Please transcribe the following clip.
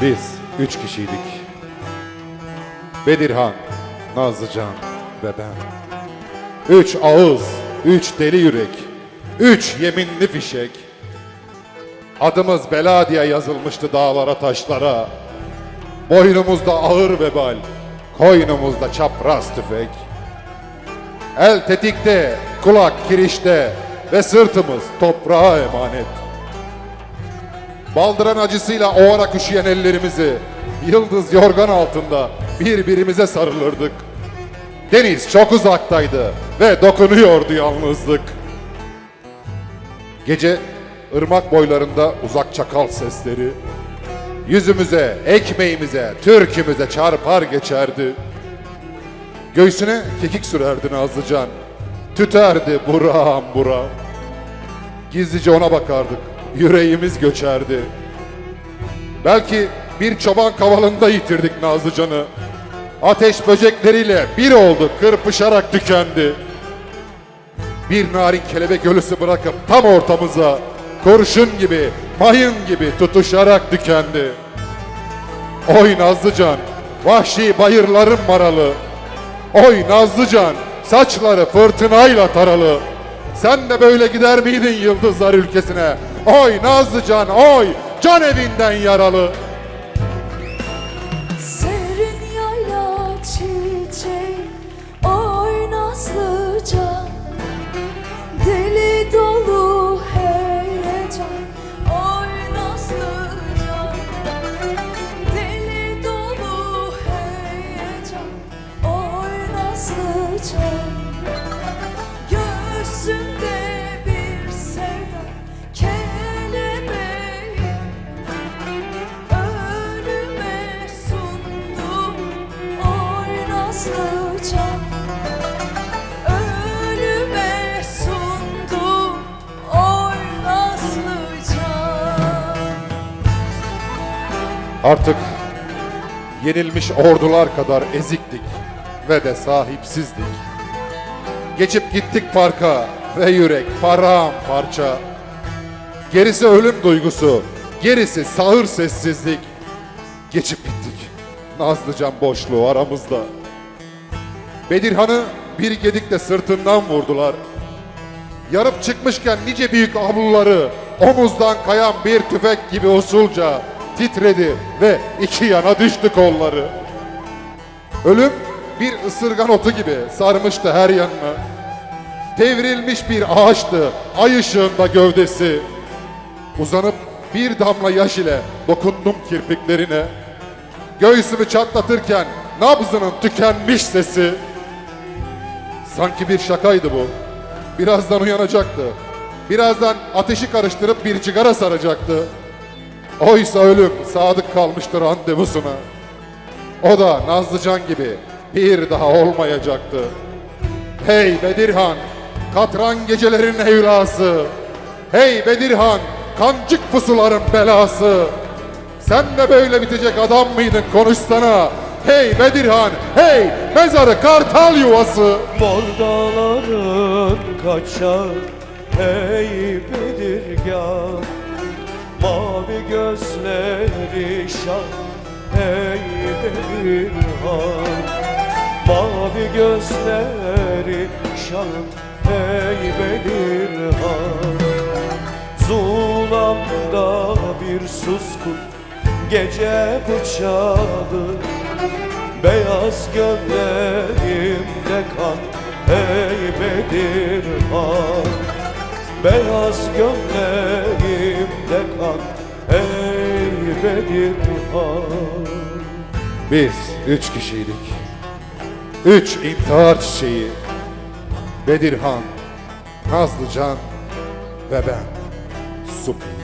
Biz üç kişiydik. Bedirhan, Nazlıcan ve ben. Üç ağız, üç deli yürek, üç yeminli fişek. Adımız bela diye yazılmıştı dağlara taşlara. Boynumuzda ağır vebal, koynumuzda çapraz tüfek. El tetikte, kulak kirişte ve sırtımız toprağa emanet. Baldıran acısıyla ovarak üşüyen ellerimizi yıldız yorgan altında birbirimize sarılırdık. Deniz çok uzaktaydı ve dokunuyordu yalnızlık. Gece ırmak boylarında uzak çakal sesleri yüzümüze, ekmeğimize, türkümüze çarpar geçerdi. Göğsüne kekik sürerdi Nazlıcan. Tüterdi buram buram. Gizlice ona bakardık. Yüreğimiz göçerdi. Belki bir çoban kavalında yitirdik Nazlıcan'ı. Ateş böcekleriyle bir oldu, kırpışarak tükendi. Bir narin kelebek ölüsü bırakıp tam ortamıza kurşun gibi, mayın gibi tutuşarak tükendi. Oy Nazlıcan, vahşi bayırların maralı. Oy Nazlıcan, saçları fırtınayla taralı. Sen de böyle gider miydin yıldızlar ülkesine? Oy Nazlıcan, oy can evinden yaralı. Artık yenilmiş ordular kadar eziktik ve de sahipsizdik. Geçip gittik parka ve yürek paramparça. Gerisi ölüm duygusu, gerisi sağır sessizlik. Geçip gittik. Nazlıcan boşluğu aramızda. Bedirhan'ı bir gedikle sırtından vurdular. Yarıp çıkmışken nice büyük avluları omuzdan kayan bir tüfek gibi usulca titredi ve iki yana düştü kolları. Ölüm bir ısırgan otu gibi sarmıştı her yanını. Devrilmiş bir ağaçtı ay ışığında gövdesi. Uzanıp bir damla yaş ile dokundum kirpiklerine. Göğsümü çatlatırken nabzının tükenmiş sesi. Sanki bir şakaydı bu. Birazdan uyanacaktı. Birazdan ateşi karıştırıp bir cigara saracaktı. Oysa ölüm sadık kalmıştı randevusuna. O da Nazlıcan gibi bir daha olmayacaktı. Hey Bedirhan, katran gecelerin evlası. Hey Bedirhan, kancık pusuların belası. Sen de böyle bitecek adam mıydın konuşsana. Hey Bedirhan, hey mezarı kartal yuvası. Dağların kaçar Ey Bedirgan Mavi gözleri şah Ey Bedirhan Mavi gözleri şah Ey Bedirhan Zulamda bir suskun Gece bıçağı. Beyaz gömleğimde kan Ey Bedirhan Beyaz gömleğimde Ey Bedirhan Biz üç kişiydik. Üç intihar çiçeği. Bedirhan, Nazlıcan ve ben. Supi.